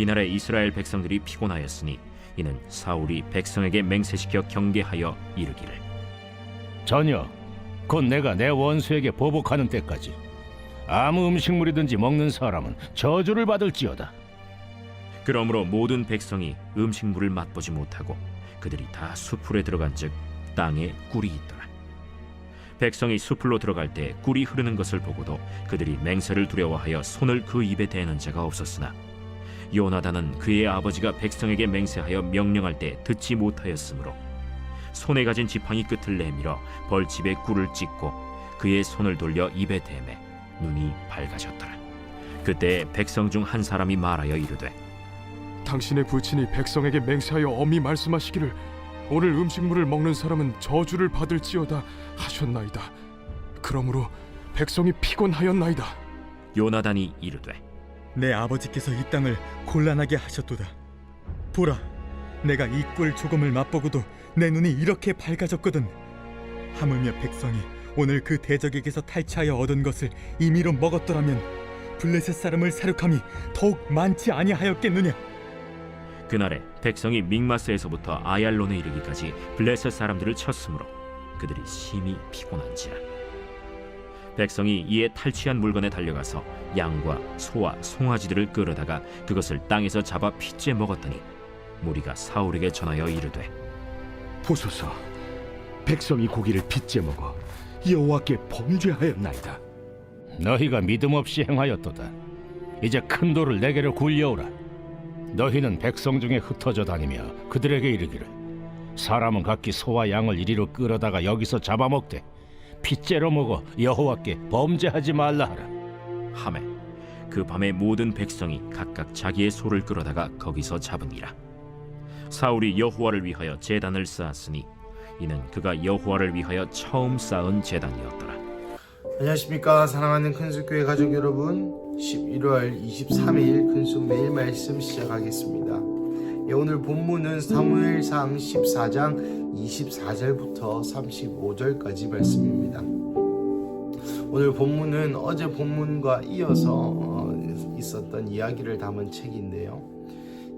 이날에 이스라엘 백성들이 피곤하였으니 이는 사울이 백성에게 맹세시켜 경계하여 이르기를 전혀 곧 내가 내 원수에게 보복하는 때까지 아무 음식물이든지 먹는 사람은 저주를 받을지어다. 그러므로 모든 백성이 음식물을 맛보지 못하고 그들이 다 수풀에 들어간즉 땅에 꿀이 있더라. 백성이 수풀로 들어갈 때 꿀이 흐르는 것을 보고도 그들이 맹세를 두려워하여 손을 그 입에 대는 자가 없었으나 요나단은 그의 아버지가 백성에게 맹세하여 명령할 때 듣지 못하였으므로 손에 가진 지팡이 끝을 내밀어 벌집에 꿀을 찍고 그의 손을 돌려 입에 대매 눈이 밝아졌더라. 그때 백성 중 한 사람이 말하여 이르되 당신의 부친이 백성에게 맹세하여 엄히 말씀하시기를 오늘 음식물을 먹는 사람은 저주를 받을지어다 하셨나이다. 그러므로 백성이 피곤하였나이다. 요나단이 이르되 내 아버지께서 이 땅을 곤란하게 하셨도다. 보라, 내가 이 꿀 조금을 맛보고도 내 눈이 이렇게 밝아졌거든. 하물며 백성이 오늘 그 대적에게서 탈취하여 얻은 것을 임의로 먹었더라면 블레셋 사람을 사륙함이 더욱 많지 아니하였겠느냐? 그날에 백성이 믹마스에서부터 아얄론에 이르기까지 블레셋 사람들을 쳤으므로 그들이 심히 피곤한지라 백성이 이에 탈취한 물건에 달려가서 양과 소와 송아지들을 끌어다가 그것을 땅에서 잡아 핏째 먹었더니 무리가 사울에게 전하여 이르되 보소서 백성이 고기를 빚제 먹어 여호와께 범죄하였나이다 너희가 믿음 없이 행하였도다. 이제 큰 돌을 내게로 굴려오라. 너희는 백성 중에 흩어져 다니며 그들에게 이르기를 사람은 각기 소와 양을 이리로 끌어다가 여기서 잡아먹되 핏째로 먹어 여호와께 범죄하지 말라 하라. 하매 그 밤에 모든 백성이 각각 자기의 소를 끌어다가 거기서 잡으니라. 사울이 여호와를 위하여 제단을 쌓았으니 이는 그가 여호와를 위하여 처음 쌓은 제단이었더라. 안녕하십니까? 사랑하는 큰숙교회 가족 여러분 11월 23일 큰숙 매일 말씀 시작하겠습니다 예, 오늘 본문은 사무엘상 14장 24절부터 35절까지 말씀입니다 오늘 본문은 어제 본문과 이어서 어, 있었던 이야기를 담은 책인데요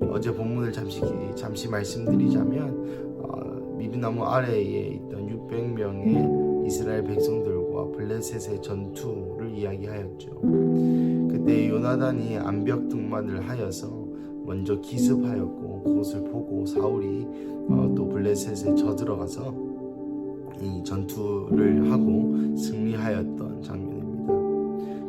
어제 본문을 잠시 잠시 말씀드리자면 어, 미리나무 아래에 있던 600명의 이스라엘 백성들과 블레셋의 전투를 이야기하였죠. 그때 요나단이 암벽 등반을 하여서 먼저 기습하였고 그것을 보고 사울이 어, 또 블레셋에 져들어가서 이 전투를 하고 승리하였던 장면입니다.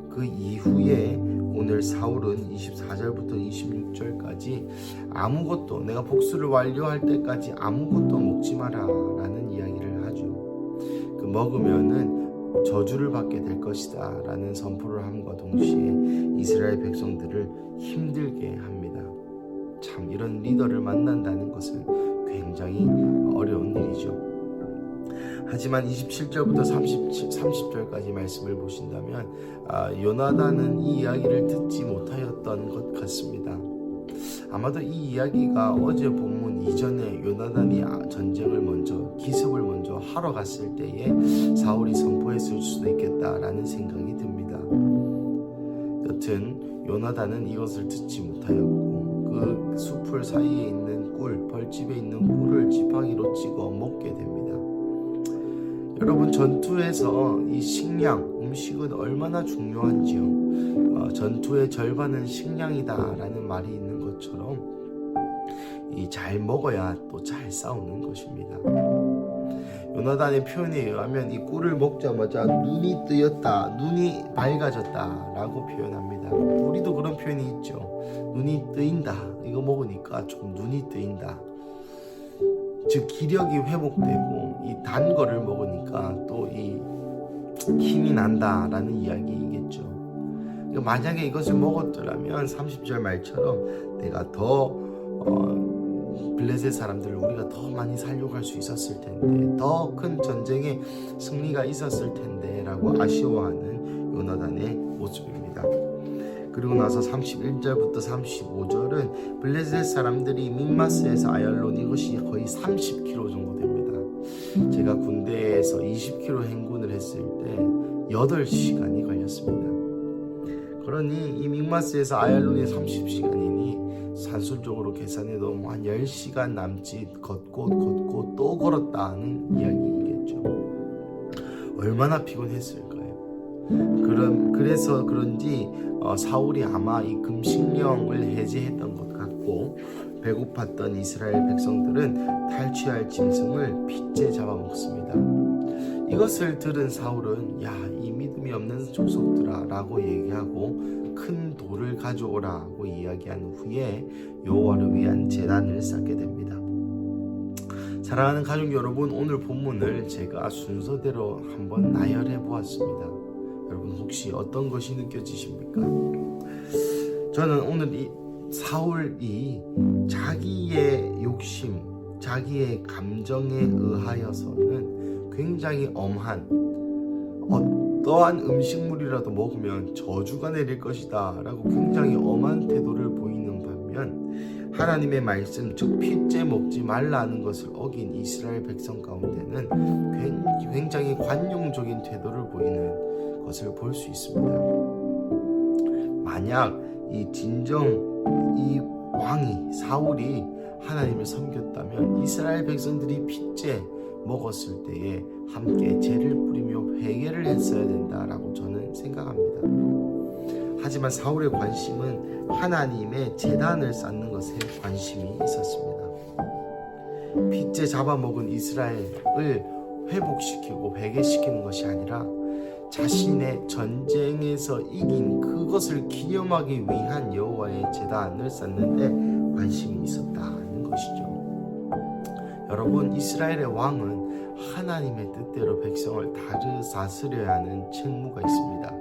그 이후에 오늘 사울은 24절부터 26절까지 아무것도 내가 복수를 완료할 때까지 아무것도 먹지 마라라는 이야기를 하죠. 그 먹으면은 저주를 받게 될 것이다 라는 선포를 함과 동시에 이스라엘 백성들을 힘들게 합니다. 참 이런 리더를 만난다는 것은 굉장히 어려운 일이죠. 하지만 27절부터 37, 30절까지 말씀을 보신다면 아, 요나단은 이 이야기를 듣지 못하였던 것 같습니다. 아마도 이 이야기가 어제 본문 이전에 요나단이 아, 전쟁을 먼저 기습을 먼저 하러 갔을 때에 사울이 선포했을 수도 있겠다라는 생각이 듭니다. 여튼 요나단은 이것을 듣지 못하였고 그 숲을 사이에 있는 꿀, 벌집에 있는 꿀을 지팡이로 찍어 먹게 됩니다. 여러분 전투에서 이 식량, 음식은 얼마나 중요한지요. 어, 전투의 절반은 식량이다라는 말이 있는 것처럼 이 잘 먹어야 또 잘 싸우는 것입니다. 요나단의 표현에 의하면 이 꿀을 먹자마자 눈이 뜨였다, 눈이 밝아졌다 라고 표현합니다. 우리도 그런 표현이 있죠. 눈이 뜨인다. 이거 먹으니까 좀 눈이 뜨인다. 즉 기력이 회복되고 이 단 거를 먹으니까 또 이 힘이 난다라는 이야기이겠죠. 만약에 이것을 먹었더라면 30절 말처럼 내가 더 어, 블레셋 사람들을 우리가 더 많이 살려갈 수 있었을 텐데 더 큰 전쟁에 승리가 있었을 텐데 라고 아쉬워하는 요나단의 모습입니다. 그리고 나서 31절부터 35절은 블레셋 사람들이 민마스에서 아얄론 이것이 거의 30km 정도 됩니다. 제가 군대에서 20km 행군을 했을 때 8시간이 걸렸습니다. 그러니 이 민마스에서 아얄론이 30시간이 니 산술적으로 계산해도 뭐한 10시간 남짓 걷고 걷고 또 걸었다는 이야기겠죠. 얼마나 피곤했을까요? 그럼 그래서 그런지 어, 사울이 아마 이 금식령을 해제했던 것 같고 배고팠던 이스라엘 백성들은 탈취할 짐승을 핏째 잡아먹습니다. 이것을 들은 사울은 야 이 믿음이 없는 족속들아라고 얘기하고 큰 돌을 가져오라고 이야기한 후에 여호와를 위한 제단을 쌓게 됩니다. 사랑하는 가족 여러분 오늘 본문을 제가 순서대로 한번 나열해 보았습니다. 여러분 혹시 어떤 것이 느껴지십니까? 저는 오늘 이 사울이 자기의 욕심, 자기의 감정에 의하여서는 굉장히 엄한 어떠한 음식물이라도 먹으면 저주가 내릴 것이다 라고 굉장히 엄한 태도를 보이는 반면 하나님의 말씀 즉 핏째 먹지 말라는 것을 어긴 이스라엘 백성 가운데는 굉- 굉장히 관용적인 태도를 보이는 것을 볼 수 있습니다. 만약 이 진정 이 왕이 사울이 하나님을 섬겼다면 이스라엘 백성들이 핏째 먹었을 때에 함께 죄를 뿌리며 회개를 했어야 된다라고 저는 생각합니다. 하지만 사울의 관심은 하나님의 재단을 쌓는 것에 관심이 있었습니다. 핏째 잡아먹은 이스라엘을 회복시키고 회개시키는 것이 아니라 자신의 전쟁에서 이긴 그것을 기념하기 위한 여호와의 제단을 쌓는데 관심이 있었다는 것이죠. 여러분 이스라엘의 왕은 하나님의 뜻대로 백성을 다스려야 하는 책무가 있습니다.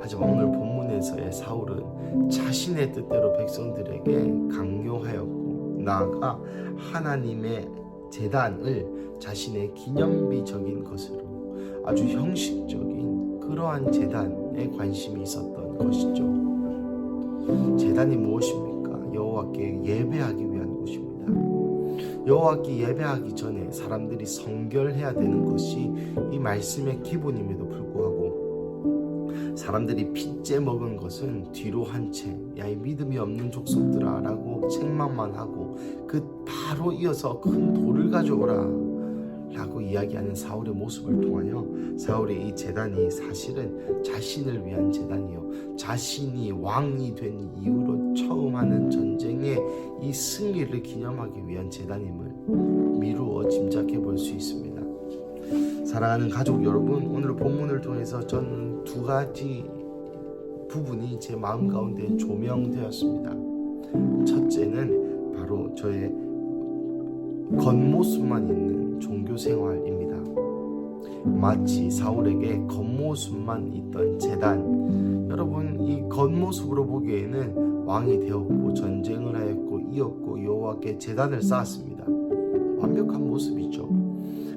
하지만 오늘 본문에서의 사울은 자신의 뜻대로 백성들에게 강요하였고 나아가 하나님의 재단을 자신의 기념비적인 것으로 아주 형식적인 그러한 재단에 관심이 있었던 것이죠. 재단이 무엇입니까? 여호와께 예배하기 위한 곳입니다. 여호와께 예배하기 전에 사람들이 성결해야 되는 것이 이 말씀의 기본임에도 불구하고 사람들이 핏째 먹은 것은 뒤로 한 채, 야, 이 믿음이 없는 족속들아 라고 책망만 하고 그 바로 이어서 큰 돌을 가져오라 라고 이야기하는 사울의 모습을 통하여 사울의 이 재단이 사실은 자신을 위한 재단이요. 자신이 왕이 된 이후로 처음 하는 전쟁의 이 승리를 기념하기 위한 재단임을 미루어 짐작해 볼 수 있습니다. 사랑하는 가족 여러분, 오늘 본문을 통해서 저는 두 가지 부분이 제 마음 가운데 조명되었습니다. 첫째는 바로 저의 겉모습만 있는 종교 생활입니다. 마치 사울에게 겉 모습만 있던 재단. 여러분 이 겉모습으로 보기에는 왕이 되었고 전쟁을 하였고 이었고 여호와께 재단을 쌓았습니다. 완벽한 모습이죠.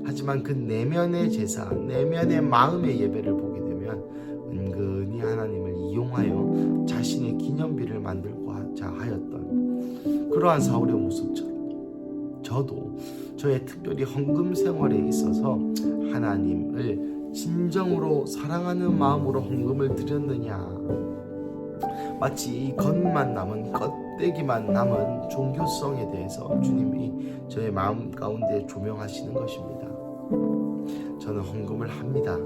하지만 그 내면의 제사, 내면의 마음의 예배를 보게 되면 은근히 하나님을 이용하여 자신의 기념비를 만들고 하자 하였던 그러한 사울의 모습처럼 저도 저의 특별히 헌금 생활에 있어서 하나님을 진정으로 사랑하는 마음으로 헌금을 드렸느냐 마치 이 겉만 남은 껍데기만 남은 종교성에 대해서 주님이 저의 마음 가운데 조명하시는 것입니다. 저는 헌금을 합니다.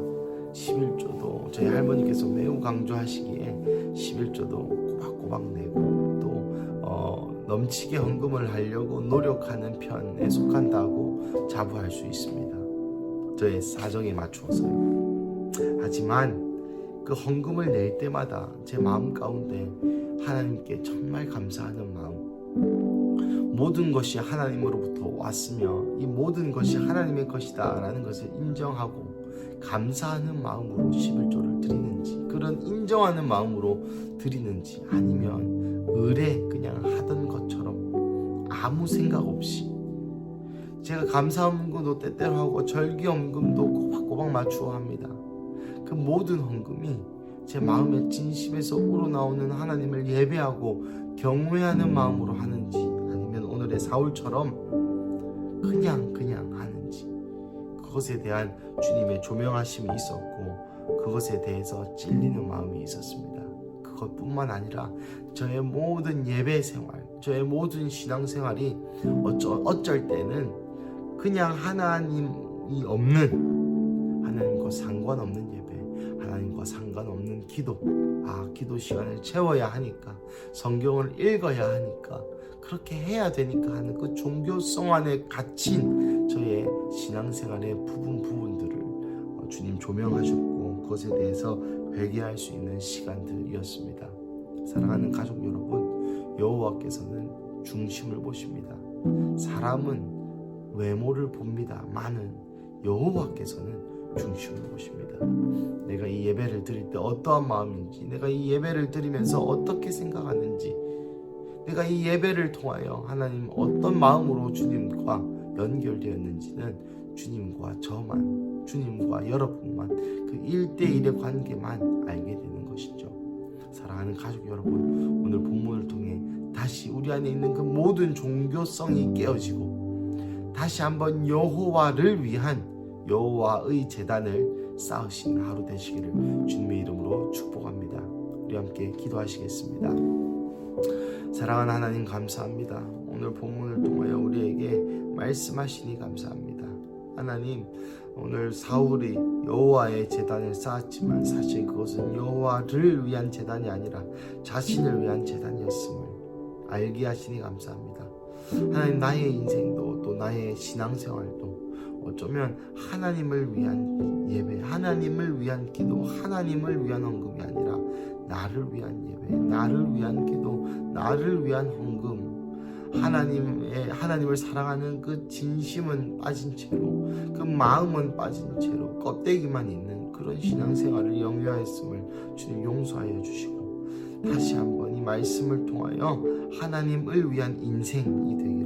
11조도 저희 할머니께서 매우 강조하시기에 11조도 꼬박꼬박 내고 또 어, 넘치게 헌금을 하려고 노력하는 편에 속한다고 자부할 수 있습니다. 저의 사정에 맞추어서요. 하지만 그 헌금을 낼 때마다 제 마음 가운데 하나님께 정말 감사하는 마음 모든 것이 하나님으로부터 왔으며 이 모든 것이 하나님의 것이다 라는 것을 인정하고 감사하는 마음으로 11조를 드리는지 그런 인정하는 마음으로 드리는지 아니면 의뢰 그냥 하던 것처럼 아무 생각 없이 제가 감사헌금도 때때로 하고 절기헌금도 꼬박꼬박 맞추어 합니다. 그 모든 헌금이 제 마음의 진심에서 우러나오는 하나님을 예배하고 경외하는 마음으로 하는지 아니면 오늘의 사울처럼 그냥 그냥 하는지 그것에 대한 주님의 조명하심이 있었고 그것에 대해서 찔리는 마음이 있었습니다. 것뿐만 아니라 저의 모든 예배 생활, 저의 모든 신앙 생활이 어쩔 때는 그냥 하나님이 없는 하나님과 상관없는 예배, 하나님과 상관없는 기도, 아 기도 시간을 채워야 하니까 성경을 읽어야 하니까 그렇게 해야 되니까 하는 그 종교성 안에 갇힌 저의 신앙생활의 부분 부분들을 어, 주님 조명하셨고 그것에 대해서 회개할 수 있는 시간들이었습니다. 사랑하는 가족 여러분, 여호와께서는 중심을 보십니다. 사람은 외모를 봅니다. 많은 여호와께서는 중심을 보십니다. 내가 이 예배를 드릴 때 어떠한 마음인지, 내가 이 예배를 드리면서 어떻게 생각하는지, 내가 이 예배를 통하여 하나님 어떤 마음으로 주님과 연결되었는지는 주님과 저만, 주님과 여러분만 그 1대1의 관계만 알게 되는 것이죠. 사랑하는 가족 여러분, 오늘 본문을 통해 다시 우리 안에 있는 그 모든 종교성이 깨어지고 다시 한번 여호와를 위한 여호와의 재단을 쌓으신 하루 되시기를 주님의 이름으로 축복합니다. 우리 함께 기도하시겠습니다. 사랑하는 하나님 감사합니다. 오늘 본문을 통하여 우리에게 말씀하시니 감사합니다. 하나님 오늘 사울이 여호와의 재단을 쌓았지만 사실 그것은 여호와를 위한 재단이 아니라 자신을 위한 재단이었음을 알게 하시니 감사합니다. 하나님 나의 인생도 또 나의 신앙생활도 어쩌면 하나님을 위한 예배, 하나님을 위한 기도, 하나님을 위한 헌금이 아니라 나를 위한 예배, 나를 위한 기도, 나를 위한 헌금, 하나님의 하나님을 사랑하는 그 진심은 빠진 채로, 그 마음은 빠진 채로 껍데기만 있는 그런 신앙생활을 영위하였음을 주님 용서하여 주시고 다시 한번 이 말씀을 통하여 하나님을 위한 인생이 되기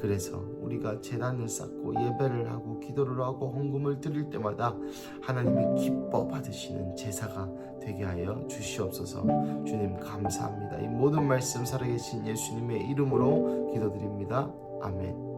그래서 우리가 재단을 쌓고 예배를 하고 기도를 하고 헌금을 드릴 때마다 하나님이 기뻐 받으시는 제사가 되게 하여 주시옵소서. 주님 감사합니다. 이 모든 말씀 살아계신 예수님의 이름으로 기도드립니다. 아멘.